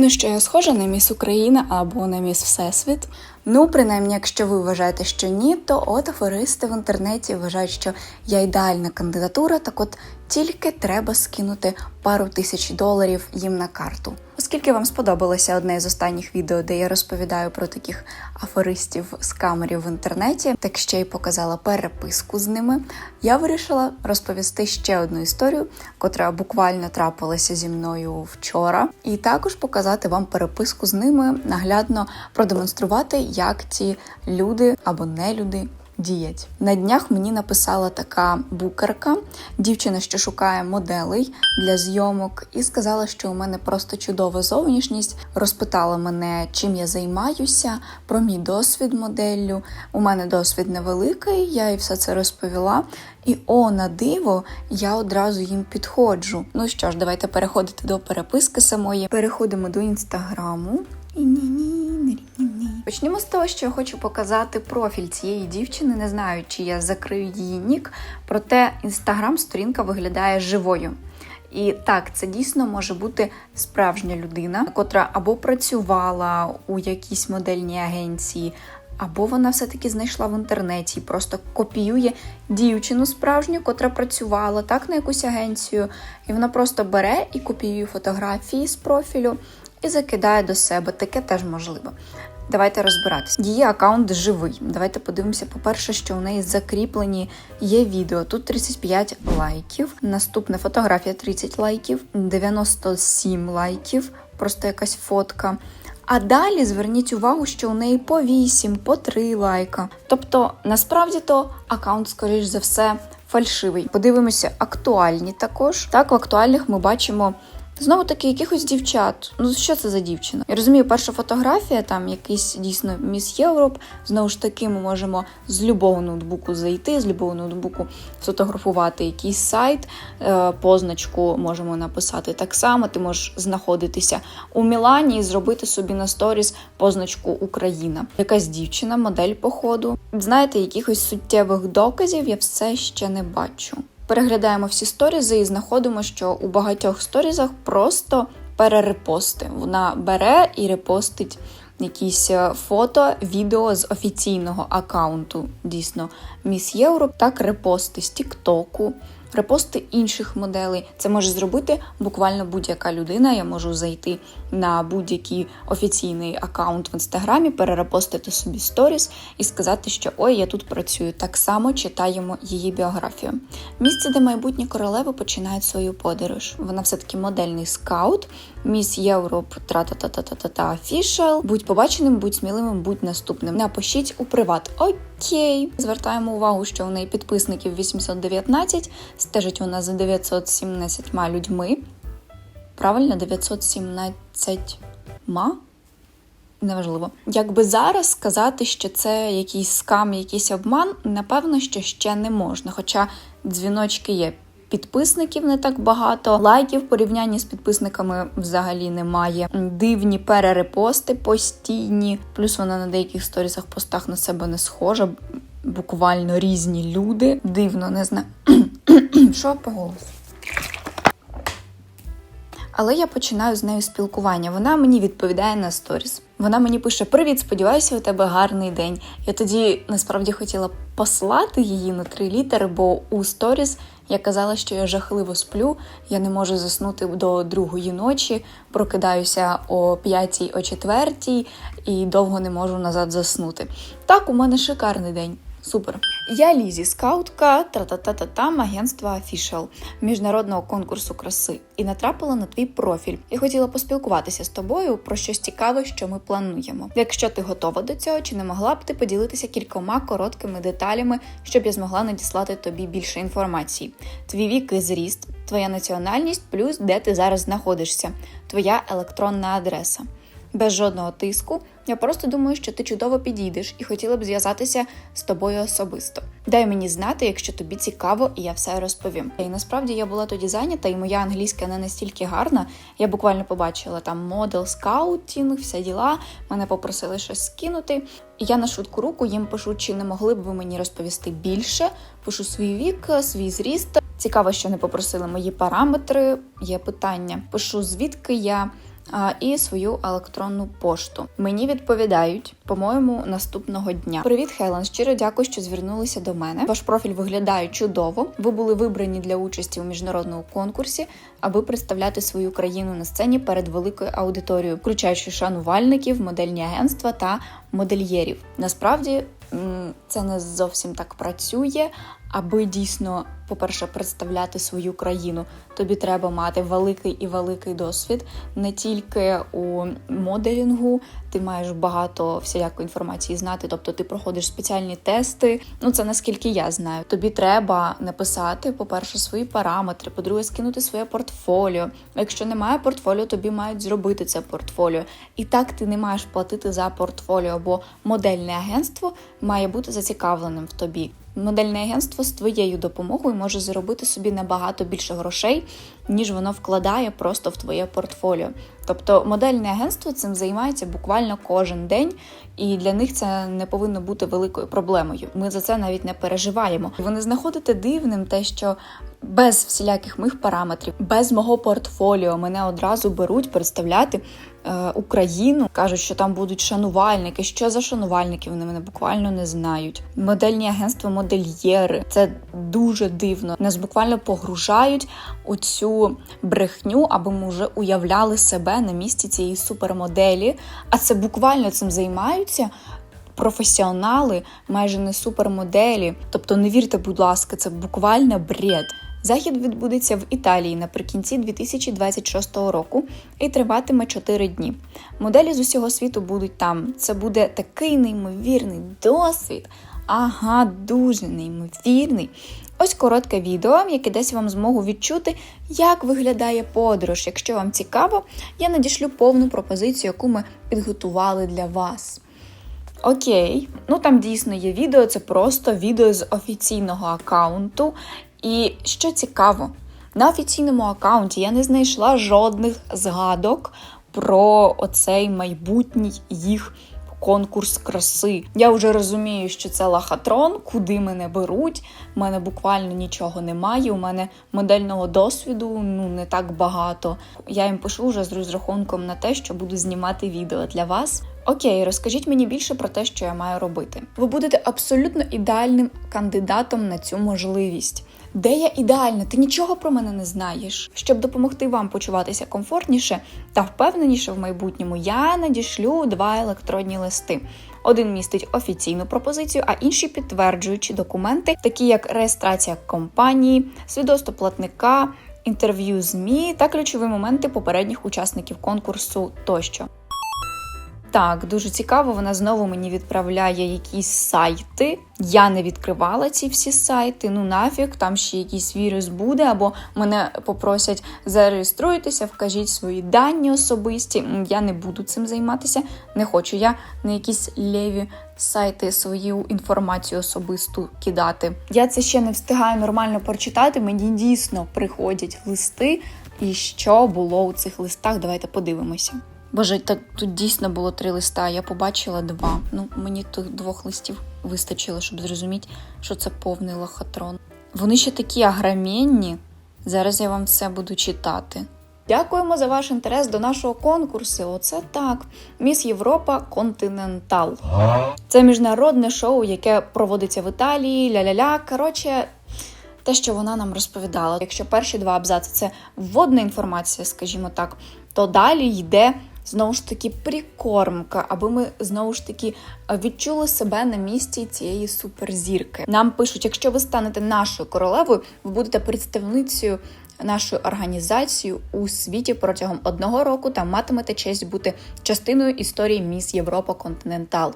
Ну що я схожа на міс Україна або на міс Всесвіт? Ну, принаймні, якщо ви вважаєте, що ні, то от афористи в інтернеті вважають, що я ідеальна кандидатура, так от тільки треба скинути пару тисяч доларів їм на карту. Оскільки вам сподобалося одне з останніх відео, де я розповідаю про таких аферистів з камерів в інтернеті, так ще й показала переписку з ними, я вирішила розповісти ще одну історію, котра буквально трапилася зі мною вчора, і також показати вам переписку з ними, наглядно продемонструвати, як ці люди або не люди діять. На днях мені написала така букерка, дівчина, що шукає моделей для зйомок, і сказала, що у мене просто чудова зовнішність. Розпитала мене, чим я займаюся, про мій досвід моделлю. У мене досвід невеликий, я їй все це розповіла. І о, на диво, я одразу їм підходжу. Ну що ж, давайте переходити до переписки самої. Переходимо до інстаграму. Ні-ні-ні-ні-ні-ні. Почнемо з того, що я хочу показати профіль цієї дівчини. Не знаю, чи я закрию її нік, проте інстаграм-сторінка виглядає живою. І так, це дійсно може бути справжня людина, котра або працювала у якійсь модельній агенції, або вона все-таки знайшла в інтернеті і просто копіює дівчину справжню, котра працювала так на якусь агенцію, і вона просто бере і копіює фотографії з профілю і закидає до себе. Таке теж можливо. Давайте розбиратися. Її аккаунт живий. Давайте подивимося, по-перше, що у неї закріплені є відео. Тут 35 лайків. Наступна фотографія 30 лайків, 97 лайків, просто якась фотка. А далі зверніть увагу, що у неї по 8, по 3 лайка. Тобто, насправді то аккаунт, скоріш за все, фальшивий. Подивимося, актуальні також. Так, в актуальних ми бачимо. Знову таки, якихось дівчат. Ну що це за дівчина? Я розумію, перша фотографія, там якийсь дійсно міс Європ. Знову ж таки, ми можемо з любого ноутбуку зайти, з любого ноутбуку сфотографувати якийсь сайт, е, позначку можемо написати так само. Ти можеш знаходитися у Мілані і зробити собі на сторіс позначку Україна. Якась дівчина, модель походу. Знаєте, якихось суттєвих доказів я все ще не бачу. Переглядаємо всі сторізи і знаходимо, що у багатьох сторізах просто перерепости. Вона бере і репостить якісь е, фото, відео з офіційного аккаунту, дійсно, Міс Європ, так репости з Тіктоку. Репости інших моделей це може зробити буквально будь-яка людина. Я можу зайти на будь-який офіційний аккаунт в інстаграмі, перерепостити собі сторіс і сказати, що ой, я тут працюю. Так само читаємо її біографію. Місце, де майбутні королеви починають свою подорож. Вона все таки модельний скаут, міс Європ, тра-та-та-та-та-та офішал. Будь побаченим, будь сміливим, будь наступним. Напишіть у приват. Окей, звертаємо увагу, що у неї підписників 819, стежить вона за 917 людьми. Правильно, 917 ма? Неважливо. Якби зараз сказати, що це якийсь скам, якийсь обман, напевно, що ще не можна. Хоча дзвіночки є. Підписників не так багато, лайків в порівнянні з підписниками взагалі немає. Дивні перерепости постійні. Плюс вона на деяких сторісах постах на себе не схожа. Буквально різні люди. Дивно, не знаю. Що по голосу? Але я починаю з нею спілкування. Вона мені відповідає на сторіс. Вона мені пише: Привіт, сподіваюся, у тебе гарний день. Я тоді насправді хотіла послати її на три літери, бо у сторіс я казала, що я жахливо сплю, я не можу заснути до другої ночі, прокидаюся о п'ятій, о четвертій і довго не можу назад заснути. Так, у мене шикарний день. Супер. Я Лізі, скаутка тра-та-та-та-там агентства Official, міжнародного конкурсу краси, і натрапила на твій профіль. І хотіла поспілкуватися з тобою про щось цікаве, що ми плануємо. Якщо ти готова до цього, чи не могла б ти поділитися кількома короткими деталями, щоб я змогла надіслати тобі більше інформації? Твій вік і зріст, твоя національність, плюс де ти зараз знаходишся, твоя електронна адреса. Без жодного тиску. Я просто думаю, що ти чудово підійдеш і хотіла б зв'язатися з тобою особисто. Дай мені знати, якщо тобі цікаво, і я все розповім. І насправді я була тоді зайнята, і моя англійська не настільки гарна. Я буквально побачила там модел, скаутінг, всі діла. Мене попросили щось скинути. Я на швидку руку їм пишу, чи не могли б ви мені розповісти більше. Пишу свій вік, свій зріст. Цікаво, що не попросили мої параметри. Є питання. Пишу звідки я. І свою електронну пошту. Мені відповідають, по-моєму, наступного дня. Привіт, Хелен. Щиро дякую, що звернулися до мене. Ваш профіль виглядає чудово. Ви були вибрані для участі у міжнародному конкурсі, аби представляти свою країну на сцені перед великою аудиторією, включаючи шанувальників, модельні агентства та модельєрів. Насправді це не зовсім так працює. Аби дійсно, по-перше, представляти свою країну, тобі треба мати великий і великий досвід не тільки у моделінгу, ти маєш багато всілякої інформації знати, тобто ти проходиш спеціальні тести. Ну це наскільки я знаю. Тобі треба написати, по-перше, свої параметри, по-друге, скинути своє портфоліо. Якщо немає портфоліо, тобі мають зробити це портфоліо. І так ти не маєш платити за портфоліо, бо модельне агентство має бути зацікавленим в тобі. Модельне агентство з твоєю допомогою може заробити собі набагато більше грошей, ніж воно вкладає просто в твоє портфоліо. Тобто модельне агентство цим займається буквально кожен день, і для них це не повинно бути великою проблемою. Ми за це навіть не переживаємо. Ви не знаходите дивним те, що без всіляких моїх параметрів, без мого портфоліо мене одразу беруть представляти е, Україну. кажуть, що там будуть шанувальники. Що за шанувальники? Вони мене буквально не знають. Модельні агентства, модельєри. Це дуже дивно. Нас буквально погружають у цю брехню, аби ми вже уявляли себе на місці цієї супермоделі. А це буквально цим займаються. Професіонали, майже не супермоделі. Тобто не вірте, будь ласка, це буквально бред. Захід відбудеться в Італії наприкінці 2026 року і триватиме 4 дні. Моделі з усього світу будуть там. Це буде такий неймовірний досвід. Ага, дуже неймовірний. Ось коротке відео, яке дасть вам змогу відчути, як виглядає подорож. Якщо вам цікаво, я надішлю повну пропозицію, яку ми підготували для вас. Окей, ну там дійсно є відео, це просто відео з офіційного аккаунту. І що цікаво, на офіційному аккаунті я не знайшла жодних згадок про оцей майбутній їх конкурс краси. Я вже розумію, що це лахатрон, куди мене беруть. У мене буквально нічого немає. У мене модельного досвіду ну не так багато. Я їм пишу вже з розрахунком на те, що буду знімати відео для вас. Окей, розкажіть мені більше про те, що я маю робити. Ви будете абсолютно ідеальним кандидатом на цю можливість. Де я ідеальна? Ти нічого про мене не знаєш. Щоб допомогти вам почуватися комфортніше та впевненіше в майбутньому, я надішлю два електронні листи. Один містить офіційну пропозицію, а інші підтверджуючі документи, такі як реєстрація компанії, свідоцтво платника, інтерв'ю ЗМІ та ключові моменти попередніх учасників конкурсу тощо. Так, дуже цікаво. Вона знову мені відправляє якісь сайти. Я не відкривала ці всі сайти. Ну нафіг, там ще якийсь вірус буде, або мене попросять зареєструйтеся, вкажіть свої дані особисті. Я не буду цим займатися. Не хочу я на якісь леві сайти свою інформацію особисту кидати. Я це ще не встигаю нормально прочитати. Мені дійсно приходять листи. І що було у цих листах? Давайте подивимося. Боже, так тут дійсно було три листа. Я побачила два. Ну мені тих двох листів вистачило, щоб зрозуміти, що це повний лохотрон. Вони ще такі агромінні. Зараз я вам все буду читати. Дякуємо за ваш інтерес до нашого конкурсу. Оце так. Міс Європа Континентал. Це міжнародне шоу, яке проводиться в Італії. Ля-ля-ля. Коротше, те, що вона нам розповідала. Якщо перші два абзаци це вводна інформація, скажімо так, то далі йде знову ж таки прикормка, аби ми знову ж таки відчули себе на місці цієї суперзірки. Нам пишуть, якщо ви станете нашою королевою, ви будете представницею нашої організації у світі протягом одного року та матимете честь бути частиною історії Міс Європа Континентал.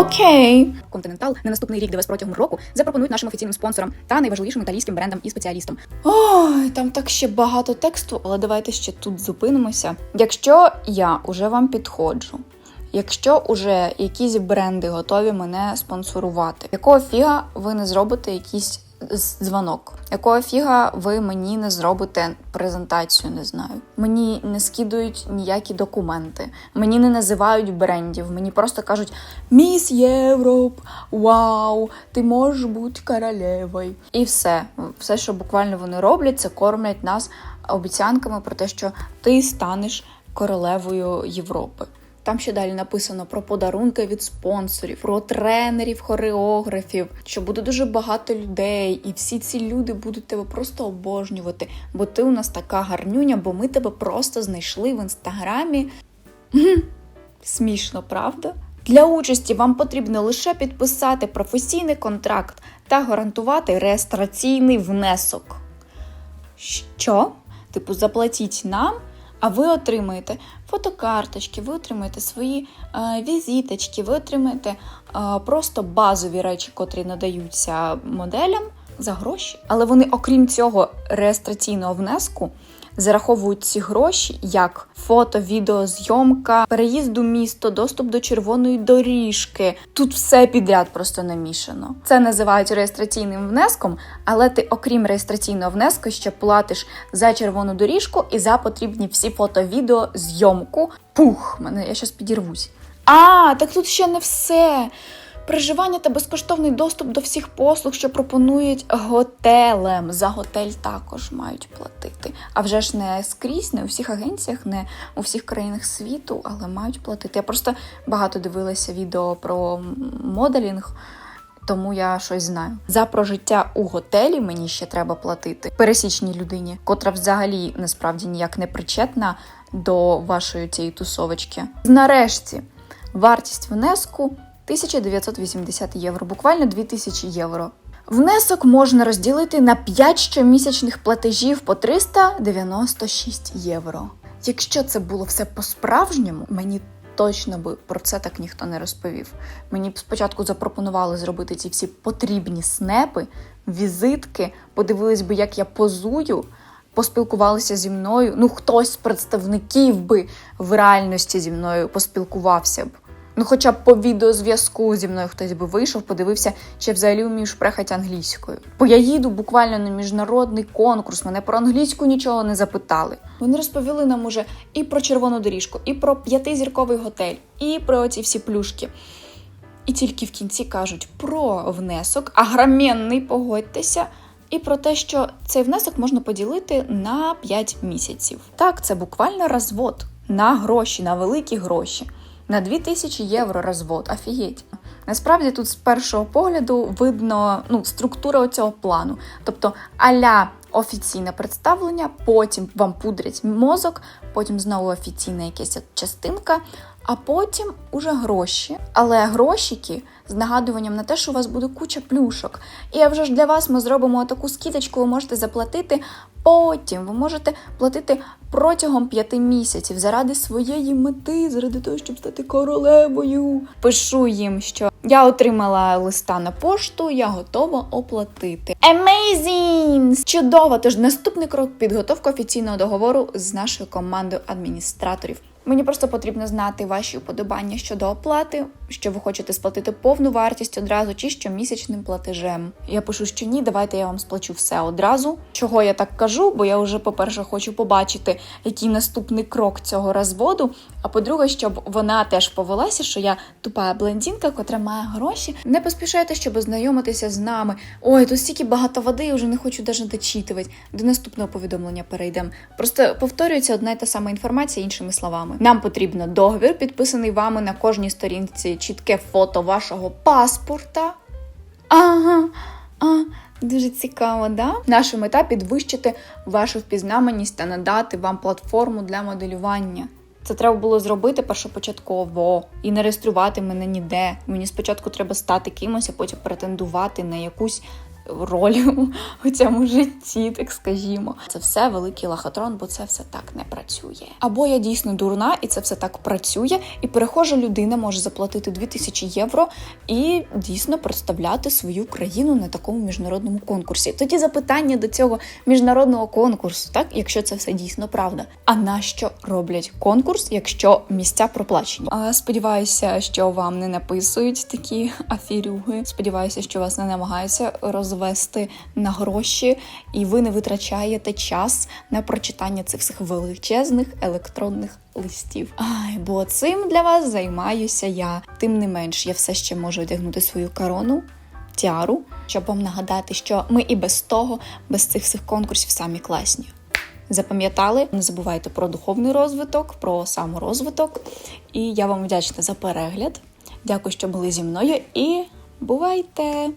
Окей, Континентал на наступний рік дивись протягом року запропонують нашим офіційним спонсорам та найважливішим італійським брендам і спеціалістам. Ой, там так ще багато тексту, але давайте ще тут зупинимося. Якщо я уже вам підходжу. Якщо уже якісь бренди готові мене спонсорувати, якого фіга ви не зробите якийсь дзвонок? Якого фіга ви мені не зробите презентацію? Не знаю. Мені не скидують ніякі документи, мені не називають брендів. Мені просто кажуть: Міс Європ, вау, ти можеш бути королевою. І все, все, що буквально вони роблять, це кормлять нас обіцянками про те, що ти станеш королевою Європи. Там ще далі написано про подарунки від спонсорів, про тренерів, хореографів, що буде дуже багато людей, і всі ці люди будуть тебе просто обожнювати, бо ти у нас така гарнюня, бо ми тебе просто знайшли в інстаграмі. Смішно, правда? Для участі вам потрібно лише підписати професійний контракт та гарантувати реєстраційний внесок. Що? Типу, заплатіть нам, а ви отримаєте фотокарточки, ви отримаєте свої е, візиточки, ви отримаєте е, просто базові речі, котрі надаються моделям за гроші. Але вони, окрім цього реєстраційного внеску, зараховують ці гроші як фото, відеозйомка, переїзд у місто, доступ до червоної доріжки. Тут все підряд просто намішано. Це називають реєстраційним внеском, але ти, окрім реєстраційного внеску, ще платиш за червону доріжку і за потрібні всі фото, відео, зйомку. Пух, мене я щас підірвусь. А, так тут ще не все. Проживання та безкоштовний доступ до всіх послуг, що пропонують готелем. За готель також мають платити. А вже ж не скрізь, не у всіх агенціях, не у всіх країнах світу, але мають платити. Я просто багато дивилася відео про моделінг. Тому я щось знаю. За прожиття у готелі мені ще треба платити пересічній людині, котра взагалі насправді ніяк не причетна до вашої цієї тусовочки. Нарешті вартість внеску 1980 євро, буквально 2000 євро. Внесок можна розділити на 5 щомісячних платежів по 396 євро. Якщо це було все по-справжньому, мені точно би про це так ніхто не розповів. Мені б спочатку запропонували зробити ці всі потрібні снепи, візитки, подивились би, як я позую, поспілкувалися зі мною. Ну, хтось з представників би в реальності зі мною поспілкувався б. Ну, хоча б по відеозв'язку зі мною хтось би вийшов, подивився, чи взагалі вмію шпрехати англійською. Бо я їду буквально на міжнародний конкурс, мене про англійську нічого не запитали. Вони розповіли нам уже і про червону доріжку, і про п'ятизірковий готель, і про ці всі плюшки. І тільки в кінці кажуть про внесок, агроменний, погодьтеся, і про те, що цей внесок можна поділити на 5 місяців. Так, це буквально розвод на гроші, на великі гроші. На 2000 євро розвод, офігеть. Насправді тут з першого погляду видно ну, структура цього плану. Тобто аля офіційне представлення, потім вам пудрять мозок, потім знову офіційна якась частинка, а потім уже гроші. Але грошики з нагадуванням на те, що у вас буде куча плюшок. І вже ж для вас ми зробимо таку скидочку, ви можете заплатити потім. Ви можете платити протягом п'яти місяців заради своєї мети, заради того, щоб стати королевою. Пишу їм, що я отримала листа на пошту, я готова оплатити. Amazing! Чудово! Тож наступний крок підготовка офіційного договору з нашою командою адміністраторів. Мені просто потрібно знати ваші уподобання щодо оплати, що ви хочете сплатити повну вартість одразу чи щомісячним платежем. Я пишу, що ні, давайте я вам сплачу все одразу. Чого я так кажу? Бо я вже, по-перше, хочу побачити, який наступний крок цього розводу. А по-друге, щоб вона теж повелася, що я тупа блондинка, котра має гроші. Не поспішайте, щоб ознайомитися з нами. Ой, тут стільки багато води, я вже не хочу навіть дочитувати. До наступного повідомлення перейдемо. Просто повторюється одна й та сама інформація іншими словами. Нам потрібно договір, підписаний вами на кожній сторінці, чітке фото вашого паспорта. Ага, а, дуже цікаво, да? Наша мета підвищити вашу впізнаваність та надати вам платформу для моделювання. Це треба було зробити першопочатково і не реєструвати мене ніде. Мені спочатку треба стати кимось, а потім претендувати на якусь роль у цьому житті, так скажімо. Це все великий лохотрон, бо це все так не працює. Або я дійсно дурна, і це все так працює, і перехожа людина може заплатити 2000 євро і дійсно представляти свою країну на такому міжнародному конкурсі. Тоді запитання до цього міжнародного конкурсу, так якщо це все дійсно правда. А нащо роблять конкурс, якщо місця проплачені? А, сподіваюся, що вам не написують такі афірюги. Сподіваюся, що вас не намагаються розвести на гроші, і ви не витрачаєте час на прочитання цих всіх величезних електронних листів. Ай, бо цим для вас займаюся я. Тим не менш, я все ще можу одягнути свою корону. Тіару, щоб вам нагадати, що ми і без того, без цих всіх конкурсів самі класні. запам'ятали. Не забувайте про духовний розвиток, про саморозвиток. І я вам вдячна за перегляд. Дякую, що були зі мною, і бувайте!